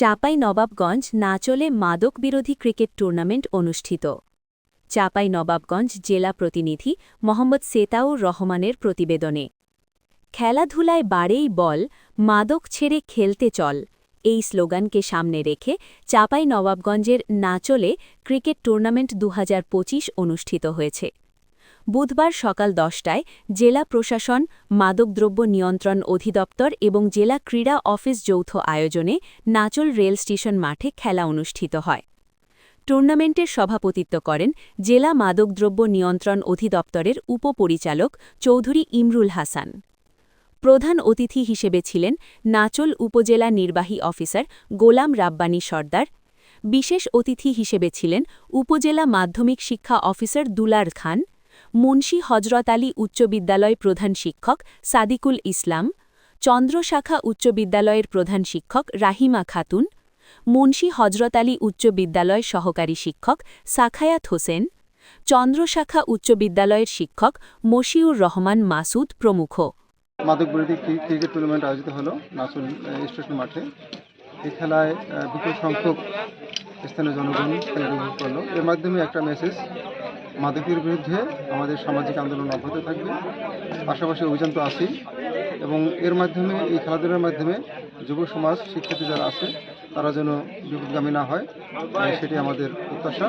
চাপাই নবাবগঞ্জ নাচলে মাদক বিরোধী cricket tournament অনুষ্ঠিত। চাপাই নবাবগঞ্জ জেলা প্রতিনিধি মোহাম্মদ সেতাউর রহমানের প্রতিবেদনে। খেলাধুলায় বাড়েই বল, মাদক ছেড়ে খেলতে চল, এই স্লোগানকে সামনে রেখে চাপাই নবাবগঞ্জের নাচলে ক্রিকেট টুর্নামেন্ট দু হাজার পঁচিশ অনুষ্ঠিত হয়েছে। বুধবার সকাল দশটায় জেলা প্রশাসন, মাদকদ্রব্য নিয়ন্ত্রণ অধিদপ্তর এবং জেলা ক্রীড়া অফিস যৌথ আয়োজনে নাচল রেল স্টেশন মাঠে খেলা অনুষ্ঠিত হয়। টুর্নামেন্টের সভাপতিত্ব করেন জেলা মাদকদ্রব্য নিয়ন্ত্রণ অধিদপ্তরের উপপরিচালক চৌধুরী ইমরুল হাসান। প্রধান অতিথি হিসেবে ছিলেন নাচল উপজেলা নির্বাহী অফিসার গোলাম রাব্বানী সর্দার। বিশেষ অতিথি হিসেবে ছিলেন উপজেলা মাধ্যমিক শিক্ষা অফিসার দুলার খান। মুন্সী হজরত আলী উচ্চ বিদ্যালয় প্রধান শিক্ষক সাদিকুল ইসলাম চন্দ্রশাখা উচ্চ বিদ্যালয়ের প্রধান শিক্ষক রাহিমা খাতুন, মুন্সী হজরত আলী উচ্চ বিদ্যালয় সহকারী শিক্ষক সাখায়াত হোসেন চন্দ্রশাখা উচ্চ বিদ্যালয়ের শিক্ষক মশিউর রহমান মাসুদ প্রমুখ। এই খেলায় বিপুল সংখ্যক স্থানীয় জনগণ করল। এর মাধ্যমে একটা মেসেজ মাদকের বিরুদ্ধে আমাদের সামাজিক আন্দোলন অব্যাহত থাকবে। পাশাপাশি অভিযান তো আছেই এবং এর মাধ্যমে, এই খেলাধুলার মাধ্যমে যুব সমাজ, শিক্ষার্থী যারা আছে, তারা যেন বিপদগামী না হয় সেটি আমাদের প্রত্যাশা।